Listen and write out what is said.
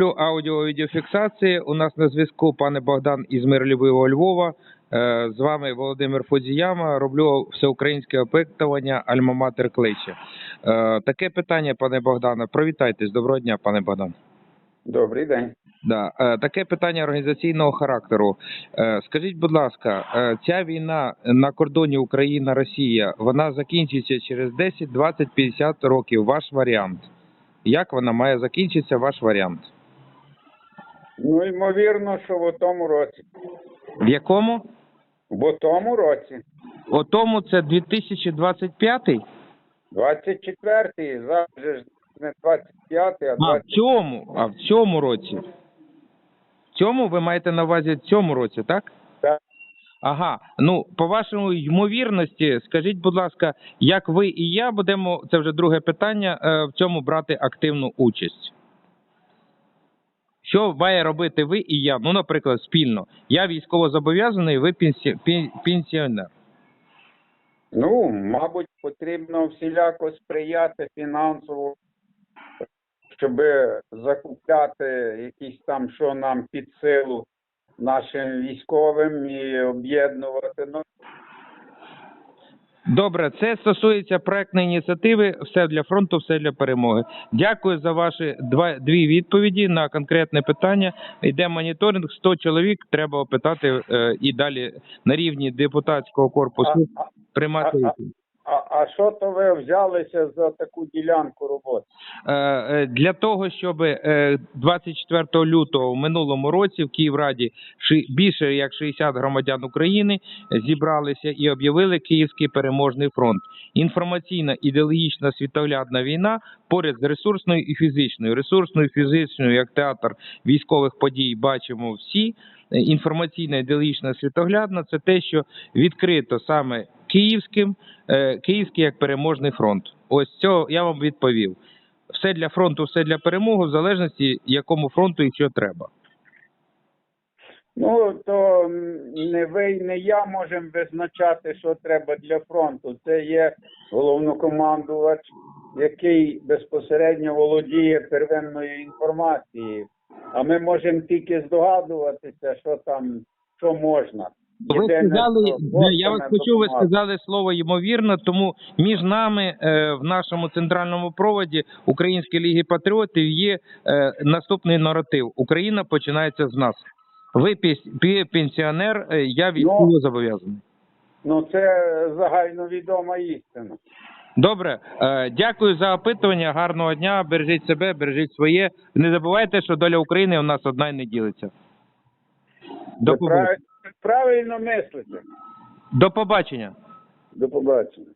Роблю аудіо-відеофіксації. У нас на зв'язку пане Богдан із миролюбивого Львова. Е, З вами Володимир Фудзіяма. Роблю всеукраїнське опитування Альма-Матер Кличе. Е, Таке питання, пане Богдане. Привітайтесь. Доброго дня, пане Богдан. Добрий день. Да. Е, Таке питання організаційного характеру. Скажіть, будь ласка, ця війна на кордоні Україна-Росія, вона закінчиться через 10, 20, 50 років. Ваш варіант. Як вона має закінчитися, ваш варіант? Ну, ймовірно, що в тому році. В якому? В тому році. У тому це 2025? 24-й, зараз же не 25-й, а А в цьому, а в цьому році. В цьому ви маєте на увазі в цьому році, так? Так. Ага. Ну, по вашому ймовірності, скажіть, будь ласка, як ви і я будемо, це вже друге питання, е, в цьому брати активну участь? Що має робити ви і я? Ну, наприклад, спільно. Я військовозобов'язаний, ви пенсі... пенсіонер. Ну, мабуть, потрібно всіляко сприяти фінансово, щоб закупляти якісь там, що нам під силу нашим військовим і об'єднувати. Ну, Добре, це стосується проектної ініціативи Все для фронту, все для перемоги. Дякую за ваші два дві відповіді на конкретне питання. Йде моніторинг. 100 чоловік треба опитати е, і далі на рівні депутатського корпусу приймати. А- що то ви взялися за таку ділянку роботи? Е, е, Для того, щоб е, 24 лютого в минулому році в Київраді більше як 60 громадян України зібралися і об'явили Київський переможний фронт. Інформаційна ідеологічна світоглядна війна поряд з ресурсною і фізичною. Ресурсною і фізичною, як театр військових подій, бачимо всі. Е, Інформаційна ідеологічна світоглядна це те, що відкрито саме київським, е, київський як переможний фронт. Ось цього я вам відповів. Все для фронту, все для перемоги, в залежності якому фронту і що треба. Ну, то не ви не я можемо визначати, що треба для фронту. Це є головнокомандувач, який безпосередньо володіє первинною інформацією. А ми можемо тільки здогадуватися, що там, що можна. Ви сказали, я вас почув, ви сказали слово ймовірно, тому між нами е, в нашому центральному проводі Української ліги патріотів є е, наступний наратив: Україна починається з нас. Ви пенсіонер, е, я військово зобов'язаний. Ну, це загальновідома істина. Добре, дякую за опитування. Гарного дня. Бережіть себе, бережіть своє. Не забувайте, що доля України у нас одна і не ділиться. До побачення. Прав- правильно мислите. До побачення. До побачення.